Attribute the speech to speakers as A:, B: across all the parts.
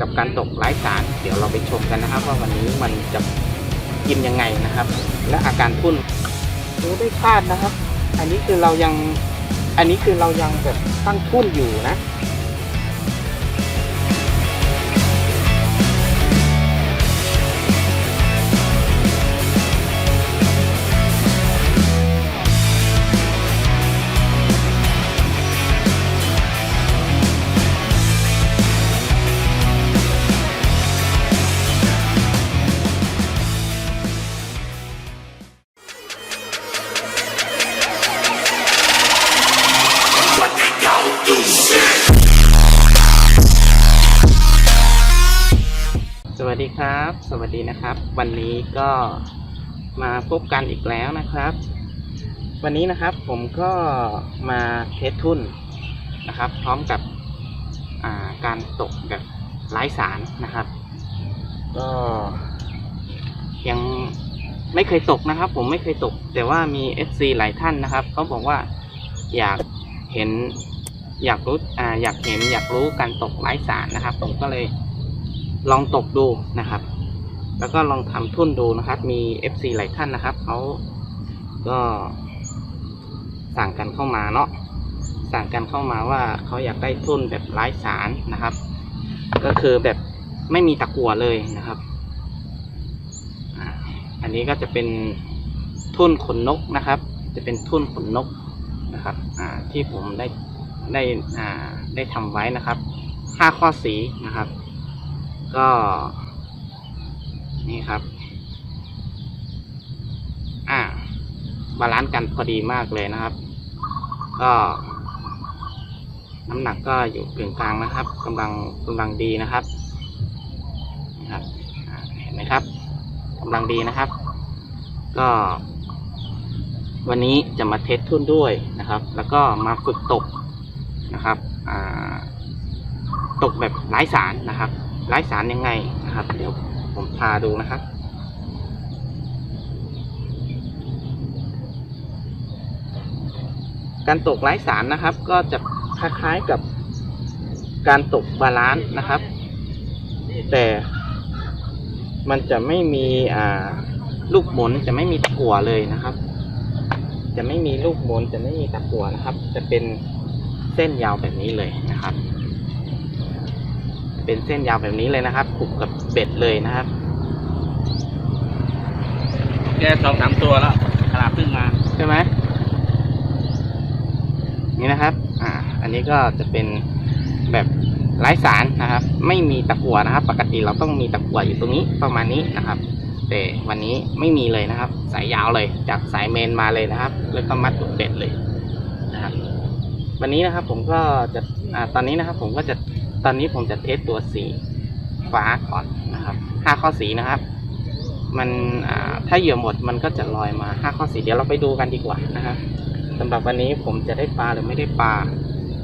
A: กับการตกไร้สาร เดี๋ยวเราไปชมกันนะครับ ว่าวันนี้มันจะกินยังไงนะครับ และอาการทุ่นดูได้คาดนะครับ อันนี้คือเรายังอันนี้คือเรายังแบบตั้งทุ่นอยู่นะ สวัสดีนะครับ วันนี้ก็มาพบกันอีกแล้วนะครับ วันนี้นะครับผมก็มาเทสทุนนะครับ พร้อมกับาการตกแบบไร้สารนะครับ ก็ยังไม่เคยตกนะครับ ผมไม่เคยตก แต่ว่ามี FC หลายท่านนะครับเขาบอกว่าอยากเห็นอยากรู้ออยากเห็นอยากรู้การตกไร้สารนะครับ ผมก็เลยลองตกดูนะครับ แล้วก็ลองทำทุ่นดูนะครับ มี FC หลายท่านนะครับเขาก็สั่งกันเข้ามาเนาะสั่งกันเข้ามาว่าเขาอยากได้ทุ่นแบบไร้สารนะครับ ก็คือแบบไม่มีตะกั่วเลยนะครับอันนี้ก็จะเป็นทุ่นขนนกนะครับ จะเป็นทุ่นขนนกนะครับที่ผมได้ได้ได้ทำไว้นะครับห้าข้อสีนะครับ ก็ นี่ครับ อ่า บาลานซ์กันพอดีมากเลยนะครับ ก็น้ำหนักก็อยู่กึ่งกลางนะครับกำลังกำลังดีนะครับนะครับเห็นไหมครับกำลังดีนะครับ ก็ วันนี้จะมาเทสทุ่นด้วยนะครับ แล้วก็มาฝึกตกนะครับตกแบบไร้สารนะครับไร้สารยังไงนะครับ เดี๋ยว ผมพาดูนะครับ การตกไร้สารนะครับ ก็จะคล้ายๆกับการตกบาลานซ์นะครับ แต่มันจะไม่มีลูกหมุนจะไม่มีตะกั่วเลยนะครับ จะไม่มีลูกหมุนจะไม่มีตะกั่วนะครับ จะเป็นเส้นยาวแบบนี้เลยนะครับ เป็นเส้นยาวแบบนี้เลยนะครับผูกกับเบ็ดเลยนะครับ
B: แกสองสามตัวแล้วขนาดขึ้นมา
A: ใช่ไหมนี่นะครับ อ่า อันนี้ก็จะเป็นแบบไร้สารนะครับ ไม่มีตะกั่วนะครับ ปกติเราต้องมีตะกั่วอยู่ตรงนี้ประมาณนี้นะครับ แต่วันนี้ไม่มีเลยนะครับ สายยาวเลย จากสายเมนมาเลยนะครับ แล้วก็มัดกับเบ็ดเลยนะครับ วันนี้นะครับผมก็จะ อ่า ตอนนี้นะครับ ผมก็จะ ตอนนี้ผมจะเทสตัวสีฟ้าก่อนนะครับห้าข้อสีนะครับ มันถ้าเหยื่อหมดมันก็จะลอยมาห้าข้อสีเดี๋ยวเราไปดูกันดีกว่านะครับสำหรับวันนี้ผมจะได้ปลาหรือไม่ได้ปลา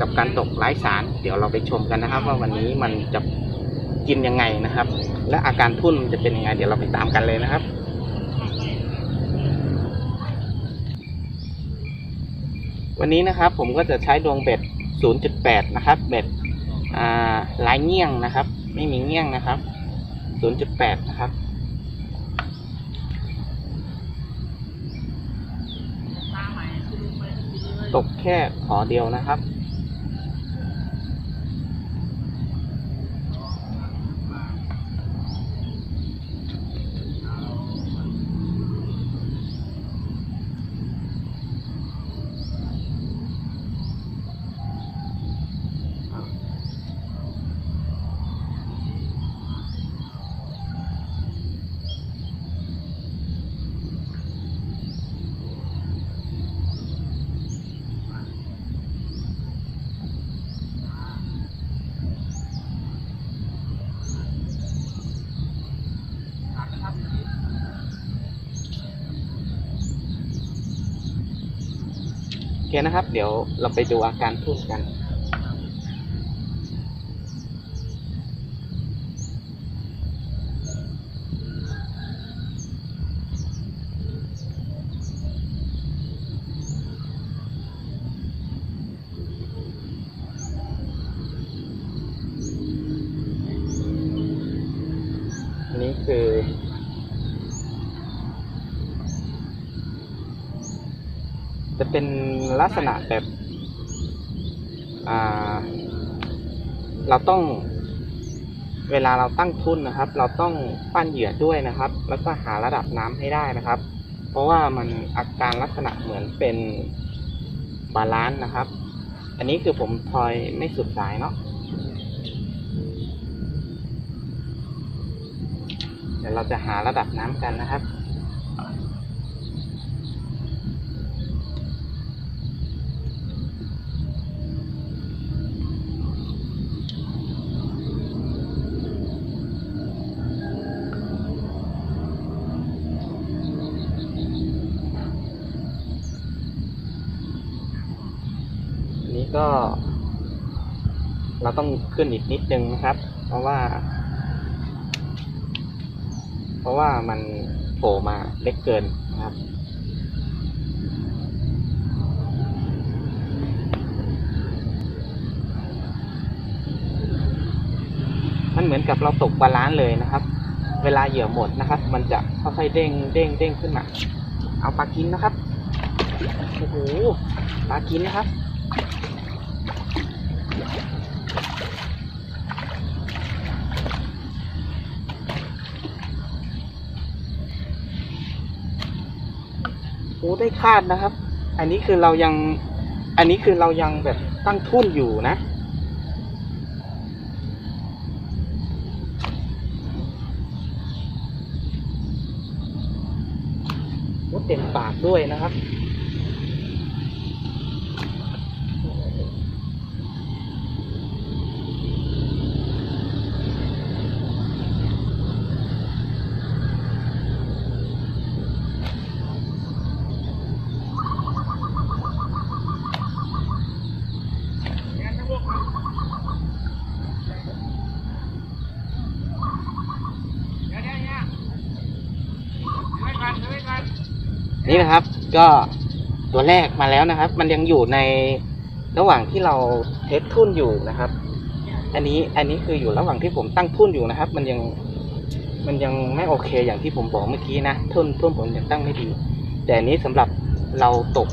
A: กับการตกไร้สาร เดี๋ยวเราไปชมกันนะครับ ว่าวันนี้มันจะกินยังไงนะครับ และอาการทุ่นมันจะเป็นยังไง เดี๋ยวเราไปตามกันเลยนะครับวันนี้นะครับผมก็จะใช้ดวงเบ็ด 0.8 นะครับ เบ็ด ลายเงี้ยงนะครับ ไม่มีเงี้ยงนะครับ 0.8 นะครับ ตกแค่ขอเดียวนะครับ โอเคนะครับ เดี๋ยวเราไปดูอาการทุ่นกันนี้คือ จะเป็นลักษณะแบบเราต้องเวลาเราตั้งทุ่นนะครับ เราต้องปั้นเหยื่อด้วยนะครับ แล้วก็หาระดับน้ำให้ได้นะครับ เพราะว่ามันอาการลักษณะเหมือนเป็นบาลานซ์นะครับ อันนี้คือผมทอยไม่สุดสายเนาะเดี๋ยวเราจะหาระดับน้ำกันนะครับ ก็ เราต้องขึ้นอีกนิดนึงนะครับ เพราะว่า เพราะว่ามันโผล่มาเล็กเกินนะครับมันเหมือนกับเราตกบาลานซ์เลยนะครับ เวลาเหยื่อหมดนะครับ มันจะค่อยๆเด้งเด้งเด้งขึ้นมา เอาปลากินนะครับ โอ้โห ปลากินนะครับ โอ้ได้คาดนะครับ อันนี้คือเรายัง อันนี้คือเรายังแบบตั้งทุ่นอยู่นะโอ้เต็มปากด้วยนะครับ นี่นะครับ ก็ตัวแรกมาแล้วนะครับ มันยังอยู่ในระหว่างที่เราเทสทุ่นอยู่นะครับ อันนี้อันนี้คืออยู่ระหว่างที่ผมตั้งทุ่นอยู่นะครับ มันยังมันยังไม่โอเคอย่างที่ผมบอกเมื่อกี้นะทุ่นทุ่นผมยังตั้งไม่ดี แต่อันนี้สำหรับเราตก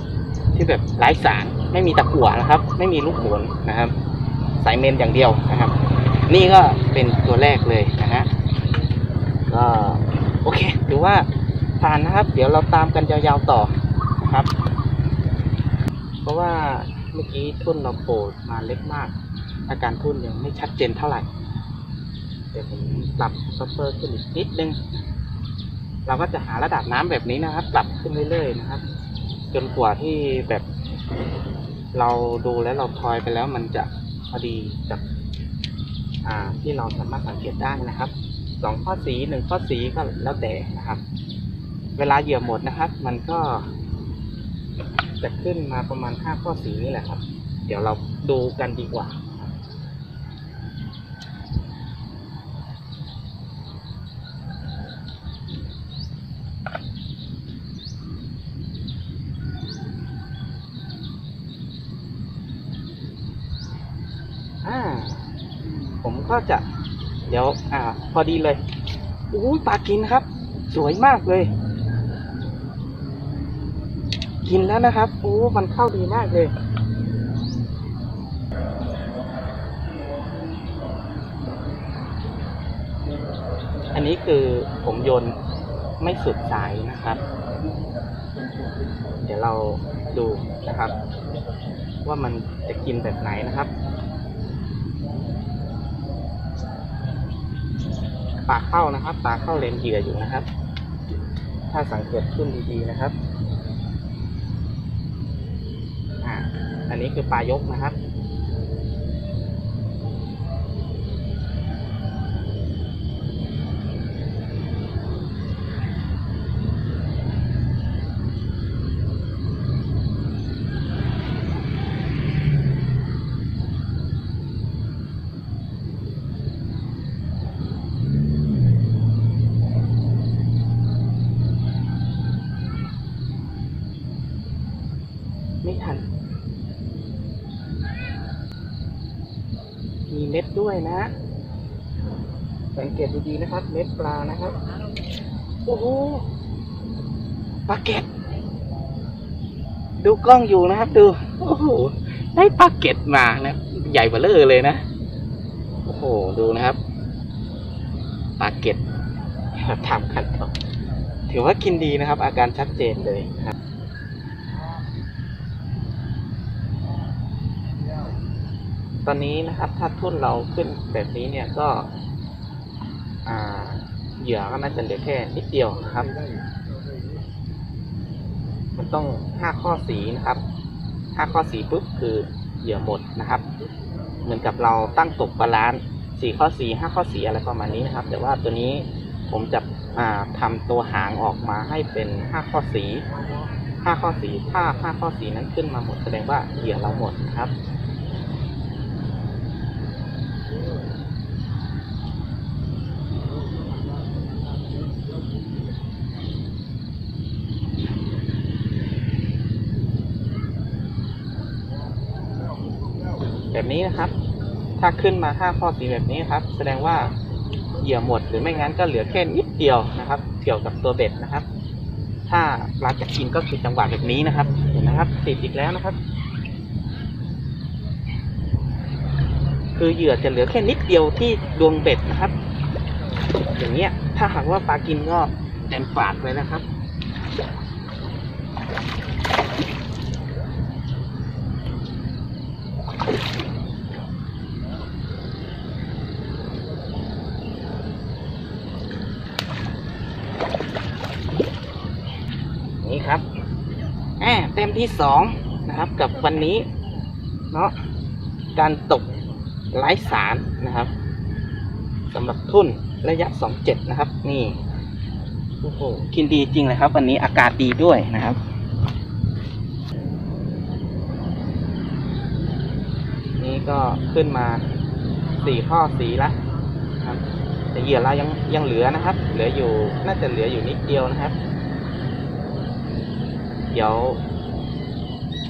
A: ที่แบบไร้สารไม่มีตะกั่วนะครับ ไม่มีลูกหมุนนะครับ สายเมนอย่างเดียวนะครับ นี่ก็เป็นตัวแรกเลยนะฮะก็โอเคถือว่า ผ่านนะครับ เดี๋ยวเราตามกันยาวๆต่อนะครับ เพราะว่าเมื่อกี้ทุ่นเราโผล่มาเล็กมาก อาการทุ่นยังไม่ชัดเจนเท่าไหร่ เดี๋ยวผมปรับซัฟเฟอร์ขึ้นอีกนิดนึง เราก็จะหาระดับน้ำแบบนี้นะครับ ปรับขึ้นเรื่อยๆนะครับ จนกว่าที่แบบเราดูแล้วเราทอยไปแล้วมันจะพอดีกับที่เราสามารถสังเกตได้นะครับสองข้อสีหนึ่งข้อสีก็แล้วแต่นะครับ เวลาเหยื่อหมดนะครับ มันก็จะขึ้นมาประมาณห้าข้อสีนี่แหละครับ เดี๋ยวเราดูกันดีกว่าอ่าผมก็จะ เดี๋ยว อ่า พอดีเลยอู้ปลากินครับ สวยมากเลย กินแล้วนะครับโอ้มันเข้าดีมากเลยอันนี้คือผมโยนไม่สุดสายนะครับ เดี๋ยวเราดูนะครับ ว่ามันจะกินแบบไหนนะครับปลาเข้านะครับปลาเข้าเลนเหยื่ออยู่นะครับ ถ้าสังเกตขึ้นดีๆนะครับ อ่าอันนี้คือปลายกนะครับ มีเม็ดด้วยนะ สังเกตดีๆนะครับ เม็ดปลานะครับ โอ้โหปลาเก็ดดูกล้องอยู่นะครับ ดู โอ้โห ได้ปลาเก็ดมานะ ใหญ่เบ้อเร่อเลยนะ โอ้โห ดูนะครับ ปลาเก็ดทำกันต่อถือว่ากินดีนะครับ อาการชัดเจนเลยครับ ตอนนี้นะครับถ้าทุ่นเราขึ้นแบบนี้เนี่ยก็เหยื่อก็น่าจะเหลือแค่นิดเดียวนะครับ มันต้องห้าข้อสีนะครับห้าข้อสีปุ๊บคือเหยื่อหมดนะครับ เหมือนกับเราตั้งตกบาลานซ์สี่ข้อสีห้าข้อสีอะไรประมาณนี้นะครับ แต่ว่าตัวนี้ผมจะอ่าทำตัวหางออกมาให้เป็นห้าข้อสีห้าข้อสีถ้าห้าข้อสีนั้นขึ้นมาหมดแสดงว่าเหยื่อเราหมดนะครับ นี้นะครับ ถ้าขึ้นมาห้าข้อสีแบบนี้ครับ แสดงว่าเหยื่อหมดหรือไม่งั้นก็เหลือแค่นิดเดียวนะครับ เกี่ยวกับตัวเบ็ดนะครับ ถ้าปลาจะกินก็คือจังหวะแบบนี้นะครับ เห็นนะครับติดอีกแล้วนะครับ คือเหยื่อจะเหลือแค่นิดเดียวที่ดวงเบ็ดนะครับ อย่างเงี้ยถ้าหากว่าปลากินก็เต็มปากเลยนะครับ นี่ครับแอบเต็มที่สองนะครับกับวันนี้เนาะการตกไร้สารนะครับสำหรับทุ่นระยะ 27 นะครับ นี่โอ้โหกินดีจริงเลยครับ วันนี้อากาศดีด้วยนะครับนี่ก็ขึ้นมาสี่ข้อสีละนะครับ แต่เหยื่อเรายังยังเหลือนะครับ เหลืออยู่น่าจะเหลืออยู่นิดเดียวนะครับ เดี๋ยว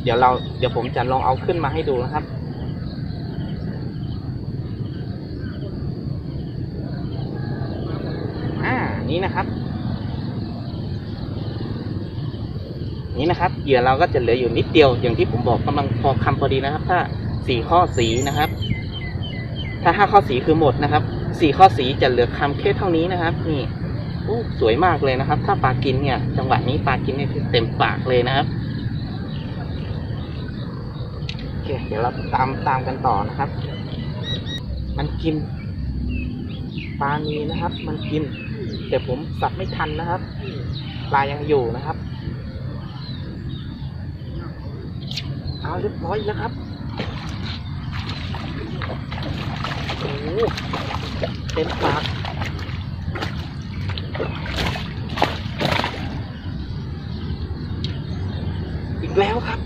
A: เดี๋ยวเราเดี๋ยวผมจะลองเอาขึ้นมาให้ดูนะครับอ่านี่นะครับ นี่นะครับเหยื่อเราก็จะเหลืออยู่นิดเดียว อย่างที่ผมบอกกำลังพอคำพอดีนะครับ ถ้าสี่ข้อสีนะครับ ถ้าห้าข้อสีคือหมดนะครับ สี่ข้อสีจะเหลือคำแค่เท่านี้นะครับ นี่โอ้สวยมากเลยนะครับ ถ้าปลากินเนี่ย จังหวะนี้ปลากินเนี่ยคือเต็มปากเลยนะครับโอเคเดี๋ยวเราตามตามกันต่อนะครับ มันกิน ปลานีนะครับ มันกิน แต่ผมสับไม่ทันนะครับ ปลายังอยู่นะครับ เอาเรียบร้อยแล้วครับ โอ้โหเต็มปากอีกแล้วครับ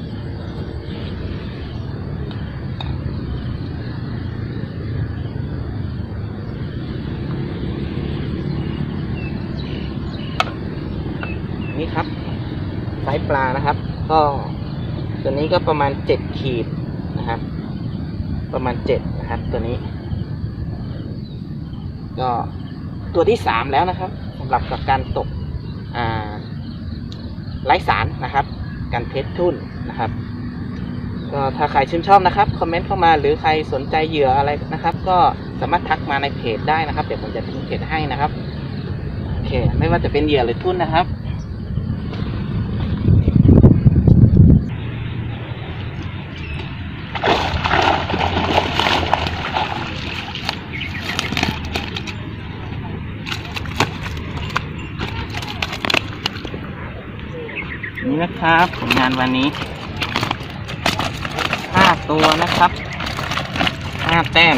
A: นี่ครับไซส์ปลานะครับ ก็ตัวนี้ก็ประมาณเจ็ดขีดนะครับ ประมาณเจ็ดนะครับ ตัวนี้ ก็ตัวที่สามแล้วนะครับสำหรับกับการตกไร้สารนะครับ การเทสทุ่นนะครับ ก็ถ้าใครชื่นชอบนะครับ คอมเมนต์เข้ามาหรือใครสนใจเหยื่ออะไรนะครับ ก็สามารถทักมาในเพจได้นะครับ เดี๋ยวผมจะทิ้งเพจให้นะครับ โอเค ไม่ว่าจะเป็นเหยื่อหรือทุ่นนะครับ นี่ นะครับผลงานวันนี้ห้าตัวนะครับห้าแต้ม